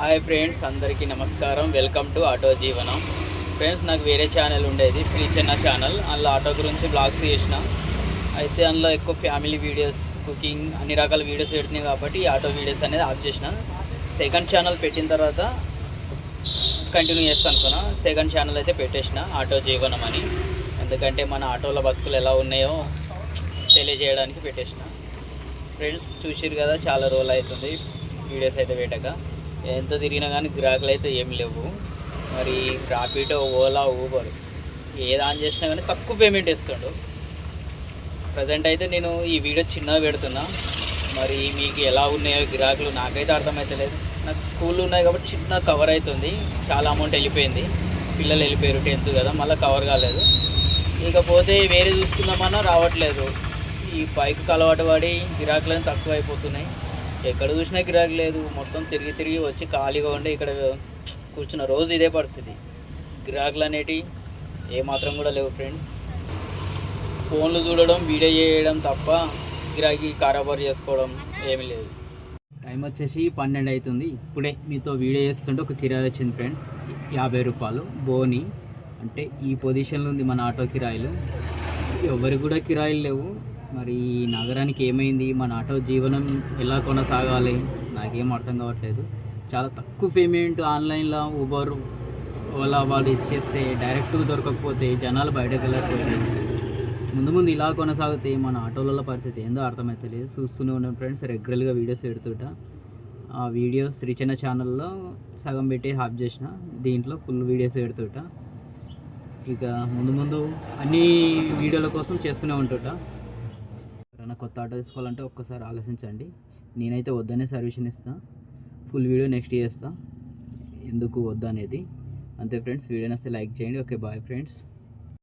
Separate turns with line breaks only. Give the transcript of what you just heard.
Hi friends అందరికీ నమస్కారం. Welcome to auto జీవనం ఫ్రెండ్స్ నాకు వేరే ఛానల్ ఉండేది శ్రీ చిన్న ఛానల్ అందులో ఆటో గురించి బ్లాగ్స్ చేసిన. అయితే అందులో ఎక్కువ ఫ్యామిలీ వీడియోస్ కుకింగ్ అన్ని రకాల వీడియోస్ పెట్టినాయి కాబట్టి ఈ ఆటో వీడియోస్ అనేది ఆఫ్ చేసిన. సెకండ్ ఛానల్ పెట్టిన తర్వాత కంటిన్యూ చేస్తాను అనుకున్నా. సెకండ్ ఛానల్ అయితే పెట్టేసిన ఆటో జీవనం అని. ఎందుకంటే మన ఆటోల బతుకులు ఎలా ఉన్నాయో తెలియజేయడానికి పెట్టేసిన. ఫ్రెండ్స్ చూసిరు కదా చాలా రోజులు అవుతుంది. వీడియోస్ అయితే పెట్టక. ఎంత తిరిగినా కానీ గిరాకులు అయితే ఏం లేవు. మరి రాపిడో ఓలా ఊబర్ ఏది ఆన్ చేసినా కానీ తక్కువ పేమెంట్ ఇస్తుండు. ప్రజెంట్ అయితే నేను ఈ వీడియో చిన్నగా పెడుతున్నా. మరి మీకు ఎలా ఉన్నాయో గిరాకులు నాకైతే అర్థమవుతలేదు నాకు స్కూల్ ఉన్నాయి కాబట్టి చిన్న కవర్ అవుతుంది చాలా అమౌంట్ వెళ్ళిపోయింది. పిల్లలు వెళ్ళిపోయారు టెన్త్ కదా మళ్ళీ కవర్ కాలేదు. ఇకపోతే వేరే చూసుకుందామన్నా రావట్లేదు. ఈ బైక్ అలవాటు పడి గిరాకులను తక్కువ అయిపోతున్నాయి ఎక్కడ చూసినా గిరాకీ లేదు. మొత్తం తిరిగి తిరిగి వచ్చి ఖాళీగా ఉండి ఇక్కడ కూర్చున్న రోజు ఇదే పరిస్థితి. గిరాకులు అనేటివి ఏమాత్రం కూడా లేవు ఫ్రెండ్స్ ఫోన్లు చూడడం వీడియో చేయడం తప్ప గిరాకీ కారాబారు చేసుకోవడం ఏమీ లేదు. టైం వచ్చేసి పన్నెండు అవుతుంది ఇప్పుడే మీతో వీడియో చేస్తుంటే ఒక కిరాయి వచ్చింది ఫ్రెండ్స్ యాభై రూపాయలు బోని. అంటే ఈ పొజిషన్లో ఉంది మన ఆటో కిరాయిలు. ఎవరికి కూడా కిరాయిలు లేవు. మరి ఈ నగరానికి ఏమైంది? మన ఆటో జీవనం ఎలా కొనసాగాలి? నాకేం అర్థం కావట్లేదు. చాలా తక్కువ పేమెంట్ ఆన్లైన్లో ఊబర్ ఓలా వాళ్ళు ఇచ్చేస్తే డైరెక్ట్గా దొరకకపోతే జనాలు బయటకు వెళ్ళకపోతే ముందు ముందు ఇలా కొనసాగితే మన ఆటోలలో పరిస్థితి ఏందో అర్థమవుతలేదు చూస్తూనే ఉన్నాం ఫ్రెండ్స్ రెగ్యులర్గా వీడియోస్ పెడుతుంట. ఆ వీడియోస్ శ్రీచన్న ఛానల్లో సగం పెట్టి హాఫ్ చేసిన. దీంట్లో ఫుల్ వీడియోస్ పెడుతుంట. ఇక ముందు ముందు అన్ని వీడియోల కోసం చేస్తూనే ఉంటుంటా. ఎవరైనా కొత్త ఆటో తీసుకోవాలంటే ఒక్కసారి ఆలోచించండి. నేనైతే వద్దనే సర్వీషన్ ఇస్తాను ఫుల్ వీడియో నెక్స్ట్ చేస్తాను ఎందుకు వద్దు అనేది అంతే ఫ్రెండ్స్ వీడియో నస్తే లైక్ చేయండి. Okay bye friends.